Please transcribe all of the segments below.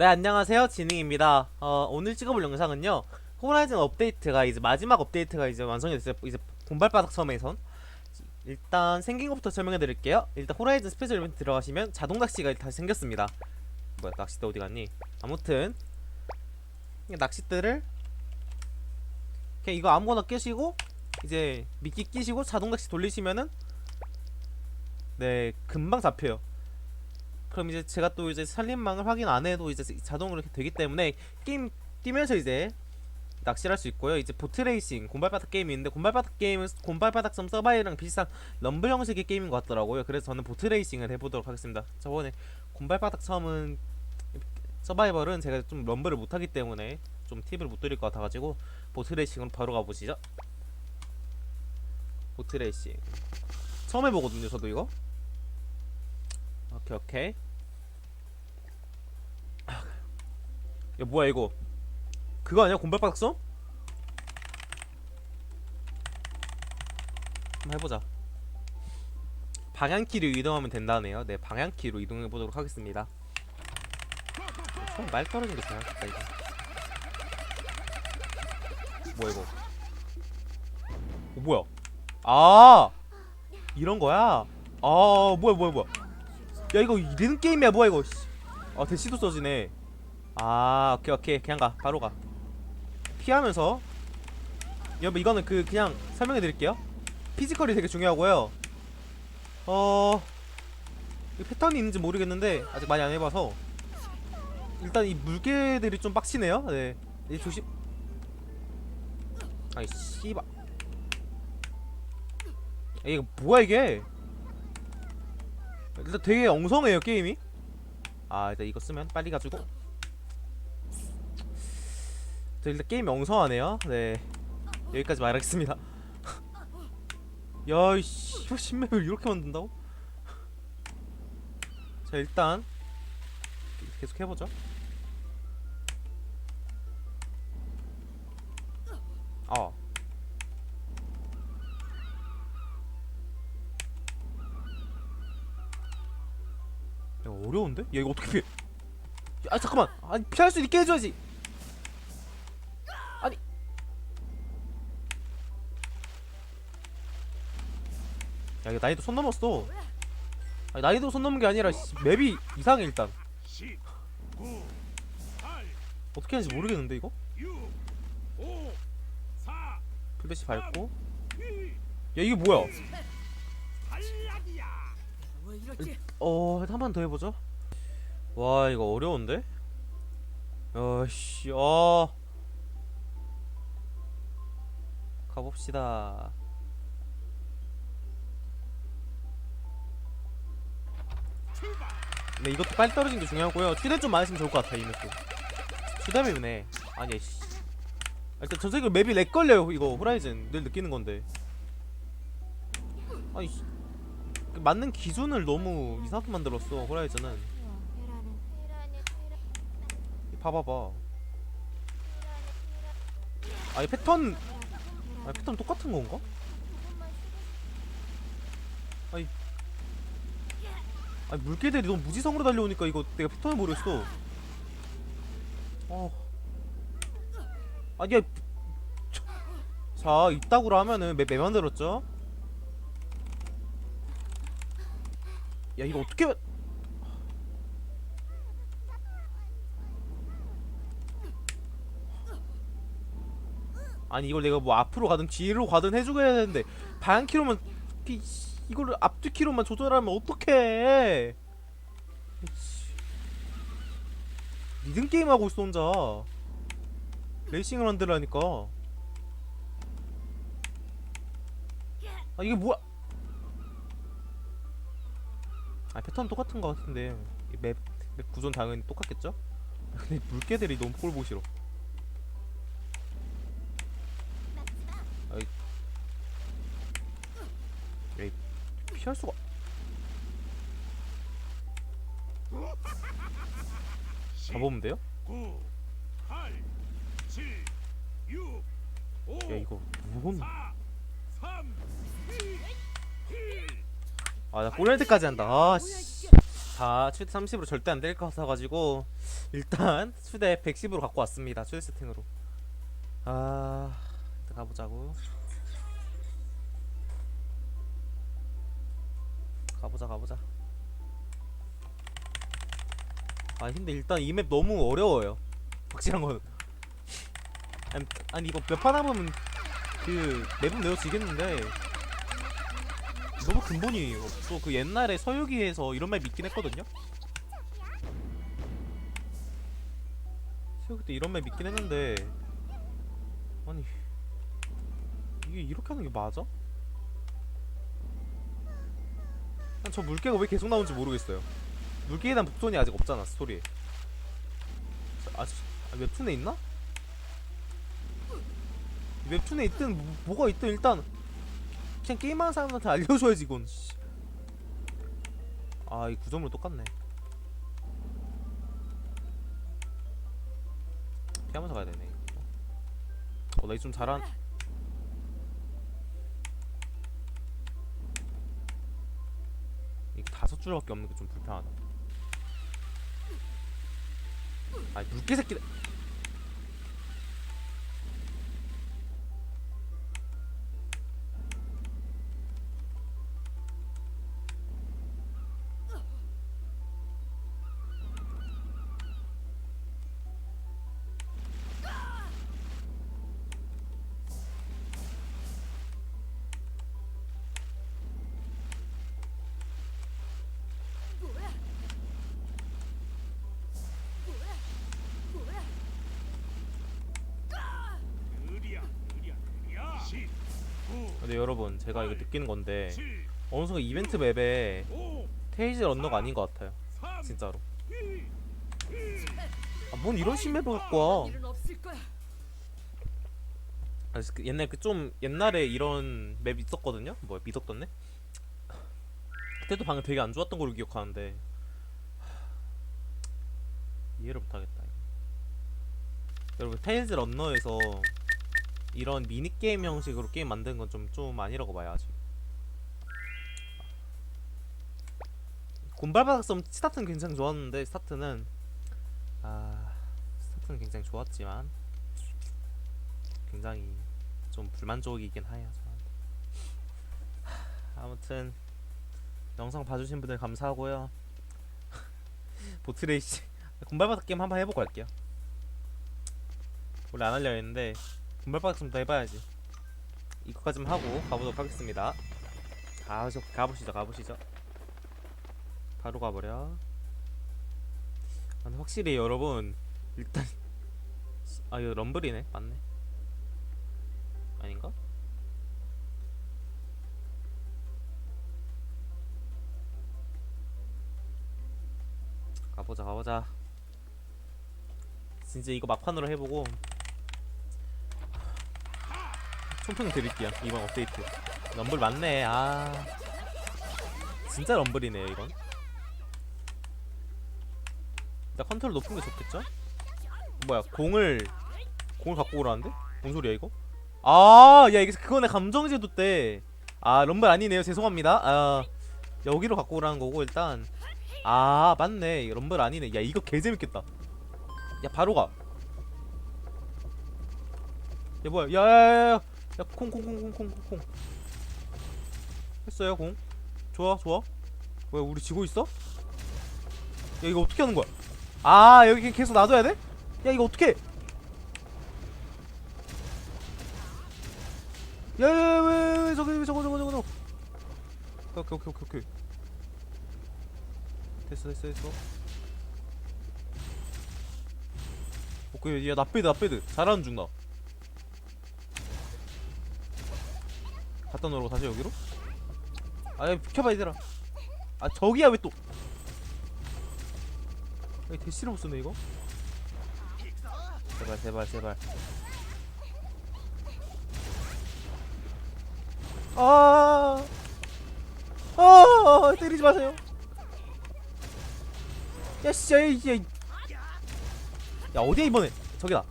네 안녕하세요. 지능입니다. 어, 오늘 찍어볼 영상은요. 호라이즌 업데이트가 이제 마지막 업데이트가 이제 완성이 됐어요. 이제 본발바닥 섬에선. 일단 생긴 것부터 설명해 드릴게요. 일단 호라이즌 스페셜 이벤트 들어가시면 자동 낚시가 다시 생겼습니다. 뭐야 낚싯대 어디 갔니? 아무튼 이 낚싯대를 그냥 이거 아무거나 끼시고 이제 미끼 끼시고 자동 낚시 돌리시면은 네 금방 잡혀요 그럼 이제 제가 또 이제 살림망을 확인 안 해도 이제 자동으로 이렇게 되기 때문에 게임 뛰면서 이제 낚시를 할 수 있고요. 이제 보트레이싱, 곰발바닥 게임이 있는데 곰발바닥 게임은 곰발바닥 섬 서바이랑 비슷한 럼블 형식의 게임인 것 같더라고요. 그래서 저는 보트레이싱을 해보도록 하겠습니다. 저번에 곰발바닥 섬은 서바이벌은 제가 좀 럼블을 못하기 때문에 좀 팁을 못 드릴 것 같아가지고 보트레이싱으로 바로 가보시죠. 보트레이싱 처음 해보거든요. 저도 이거. 오케이 오케이. 아, 야 뭐야 이거? 그거 아니야? 곰발바닥섬? 한번 해보자. 방향키로 이동하면 된다네요. 네 방향키로 이동해보도록 하겠습니다. 말 떨어진 게 잘하겠다 이거. 뭐야 이거? 어 뭐야? 아! 이런 거야? 아 뭐야 뭐야 뭐야 야 이거 리듬 게임이야 뭐야 이거. 씨. 아 대시도 써지네. 아 오케이 오케이. 그냥 가. 바로 가. 피하면서. 여러분 이거는 그 그냥 설명해 드릴게요. 피지컬이 되게 중요하고요. 어... 이 패턴이 있는지 모르겠는데 아직 많이 안 해봐서. 일단 이 물개들이 좀 빡치네요. 네. 조심. 아이 씨발 야, 이거 뭐야 이게 일단 되게 엉성해요 게임이. 아 일단 이거 쓰면 빨리 가지고. 저 일단 게임이 엉성하네요. 네. 여기까지 말하겠습니다. 야이씨 신맵을 이렇게 만든다고? 자 일단 계속 해보죠 어려운데? 야 이거 어떻게 피해? 아 잠깐만. 아니 피할 수 있게 해줘야지. 아니. 야 이거 난이도 손 넘었어. 아니 난이도 손 넘은 게 아니라 씨, 맵이 이상해 일단. 10, 9, 8, 어떻게 하는지 모르겠는데 이거? 6, 5, 4, 플래시 밟고. 2, 야 이게 뭐야 뭐 이렇게 어, 한번더 해보죠. 와, 이거 어려운데? 어씨, 어. 가봅시다. 출발. 근데 이것도 빨리 떨어지는 게 중요하고요. 휴대 좀 많으시면 좋을 것 같아, 이 맵도. 휴대맵이네. 아니, 씨. 아, 일단 전 세계 맵이 렉 걸려요, 이거. 호라이즌. 늘 느끼는 건데. 아니, 씨. 그 맞는 기준을 너무 이상하게 만들었어, 호라이즌은. 봐봐봐. 아니 패턴, 아니 패턴 똑같은 건가? 아니, 아니 물개들이 너무 무지성으로 달려오니까 이거 내가 패턴을 모르겠어. 어, 아니, 저- 자 이따구로 하면은 매, 매 만들었죠? 야 이거 어떻게? 아니 이걸 내가 뭐 앞으로 가든 뒤로 가든 해주고 해야 되는데 방향키로만 이, 이거를 앞뒤 키로만 조절하면 어떡해? 리듬 게임 하고 있어 혼자. 레이싱을 만들라니까. 아 이게 뭐야 아 패턴 똑같은 거 같은데 이 맵, 맵 구조는 당연히 똑같겠죠? 근데 물개들이 너무 꼴 보기 싫어 피할 수가 10, 잡으면 돼요? 9, 8, 7, 6, 5, 야 이거 무슨 4, 3, 2, 1. 아나 꼬리할 때까지 한다. 아씨. 자 최대 30으로 절대 안 될 것 같아가지고 일단 최대 110으로 갖고 왔습니다. 최대 세팅으로. 아 일단 가보자고. 가보자 가보자. 아 근데 일단 이 맵 너무 어려워요. 확실한 거는 아니, 아니 이거 몇 판 하면 그 맵은 외워지겠는데 너무 근본이에요 또그 옛날에 서유기에서 이런 맵 있긴 했거든요 서유기 때 이런 맵 있긴 했는데 아니 이게 이렇게 하는 게 맞아? 난 저 물개가 왜 계속 나오는지 모르겠어요 물개에 대한 복선이 아직 없잖아 스토리에 자, 아, 저- 아 웹툰에 있나? 웹툰에 있든 뭐, 뭐가 있든 일단 그냥 게임하는 사람한테 알려줘야지 이건 씨. 아, 이 구조물 똑같네 피하면서 가야 되네 이거. 어, 나 이좀 잘한 이 다섯 줄밖에 없는 게 좀 불편하다 아 물개 새끼들 근데 여러분 제가 이거 느끼는 건데 7 어느 순간 이벤트 맵에 5 테이즈 런너가 아닌 것 같아요 3 진짜로 2아뭔 이런 일은 없을 거야. 아, 그 옛날 그 좀 옛날에 이런 맵 있었거든요. 뭐야 미덕던네? 그때도 방금 되게 안 좋았던 걸로 기억하는데 하, 이해를 못하겠다. 여러분 테일즈 런너에서 이런 미니 게임 형식으로 게임 만드는 건 좀 좀 아니라고 봐요 아직. 곰발바닥섬 스타트는 굉장히 좋았는데 스타트는 아 스타트는 굉장히 좋았지만 굉장히 좀 불만족이긴 해요 저한테. 하, 아무튼 영상 봐주신 분들 감사하고요. 보트레이시 군발바닥 게임 한번 해보고 갈게요. 원래 안 하려 했는데 좀더 해봐야지. 이거까지만 하고 가보도록 하겠습니다. 가보시, 가보시죠 가보시죠. 바로 가버려. 아, 근데 확실히 여러분 일단 아 이거 럼블이네. 맞네. 아닌가? 가보자 가보자. 진짜 이거 막판으로 해보고 총평 드릴게요 이번 업데이트 럼블 맞네 아 진짜 럼블이네요 이건 일단 컨트롤 높은 게 좋겠죠? 뭐야 공을 공을 갖고 오라는데? 뭔 소리야 이거? 아, 야 이게 그거네 감정제도 때. 아, 럼블 아니네요. 죄송합니다. 아, 여기로 갖고 오라는 거고 일단. 아, 맞네. 럼블 아니네. 야, 이거 개 재밌겠다. 야, 바로 가. 야, 뭐야? 야, 야, 야, 야, 야, 콩, 콩, 콩, 콩, 콩, 콩, 콩. 했어요, 공. 좋아, 좋아. 뭐야, 우리 지고 있어? 야, 이거 어떻게 하는 거야? 아, 여기 계속 놔둬야 돼? 야, 이거 어떻게? 야 야 야 왜, 왜 저기 왜 저거 저거 저거 저거 오케이 오케이 오케이 오케이 됐어 됐어 됐어 오케이 야 나 빼드 나 빼드 잘하는 중 나 갖다 놓으라고 다시 여기로? 아야 비켜봐 얘들아 아 저기야 왜또 여기 대시를 못 쓰네 이거 제발 제발 제발 아, 아, 때리지 마세요. 야, 씨, 야, 야, 야, 어디야 이번에? 저기다.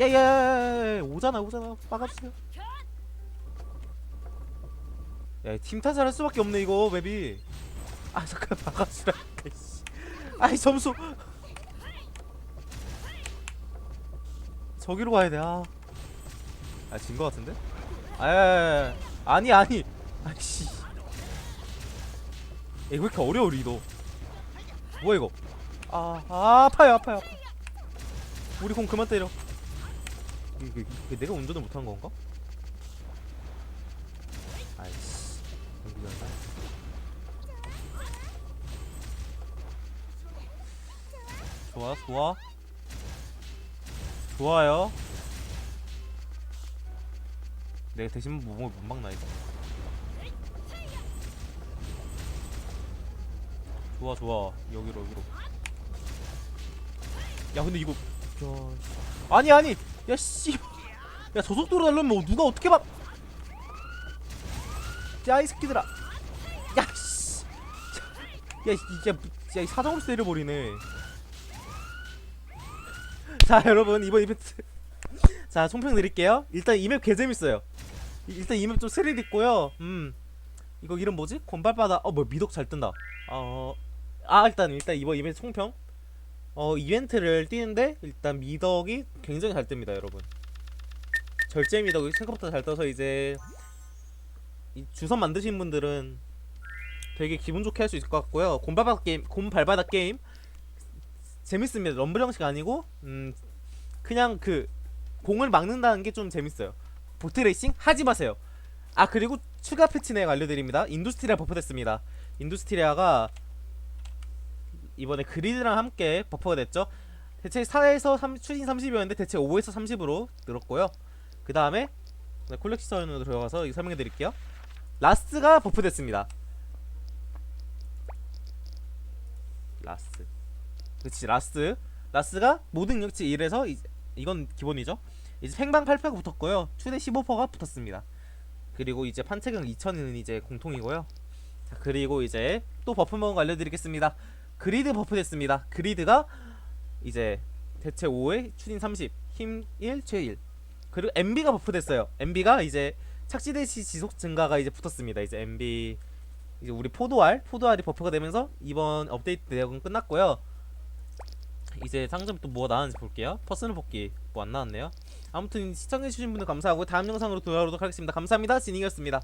야, 야, 야, 야, 야, 오잖아, 오잖아. 막아주세요. 야, 팀 탓을 할 수밖에 없네 이거 맵이. 아 잠깐. 씨. 아이 점수. 저기로 가야 돼. 아, 아 진 거 같은데? 아, 아, 아, 아, 아니 아니. 아이씨. 야, 이거 왜 이렇게 어려워 리도? 뭐야 이거? 아, 아 아파요 아파요 아파. 우리 공 그만 때려. 이게, 이게 내가 운전을 못한 건가? 아이씨. 미안하다. 좋아 좋아. 좋아요. 내가 대신 몸을 못 막나 이거. 좋아 좋아 여기로 여기로. 야 근데 이거 야, 씨. 아니 아니 야 씨. 야 저속도로 달려면 뭐 누가 어떻게 봐? 야이 새끼들아. 야 씨. 야 이게 야이 사정없이 때려버리네. 자 여러분 이번 이벤트 자 총평 드릴게요 일단 이 맵 개재밌어요 이- 일단 이 맵 좀 스릴 있고요 음 이거 이름 뭐지? 곤발바다 어 뭐 미덕 잘 뜬다 어... 아 일단 일단 이번 이벤트 총평 어 이벤트를 뛰는데 일단 미덕이 굉장히 잘 뜹니다 여러분 절제 미덕이 생각보다 잘 떠서 이제 이 주선 만드신 분들은 되게 기분 좋게 할 수 있을 것 같고요 곤발바닥 게임 곤발바닥 게임 재밌습니다. 럼블 형식 아니고 음 그냥 그 공을 막는다는 게 좀 재밌어요. 보트 레이싱 하지 마세요. 아 그리고 추가 패치 내용 알려드립니다. 인두스트리아 버프 됐습니다. 인두스트리아가 이번에 그리드랑 함께 버프가 됐죠. 대체 4에서 3, 추진 30이었는데 대체 5에서 30으로 늘었고요. 그 다음에 콜렉션으로 들어가서 설명해 드릴게요. 라스가 버프됐습니다. 라스. 그치 라스 라스가 모든 능력치 1에서 이, 이건 기본이죠 이제 생방 8패가 붙었고요 최대 15%가 붙었습니다 그리고 이제 판체경 2000은 이제 공통이고요 자 그리고 이제 또 버프 먹은 거 알려드리겠습니다 그리드 버프 됐습니다 그리드가 이제 대체 5에 추진 30 힘 1, 최 1. 그리고 MB가 버프 됐어요 MB가 이제 착지 대 시 지속 증가가 이제 붙었습니다 이제 MB 이제 우리 포도알 포도알이 버프가 되면서 이번 업데이트 내용은 끝났고요 이제 상점 또 뭐가 나왔는지 볼게요. 퍼스널 복귀 뭐 안 나왔네요. 아무튼 시청해주신 분들 감사하고 다음 영상으로 돌아오도록 하겠습니다. 감사합니다. 진이었습니다.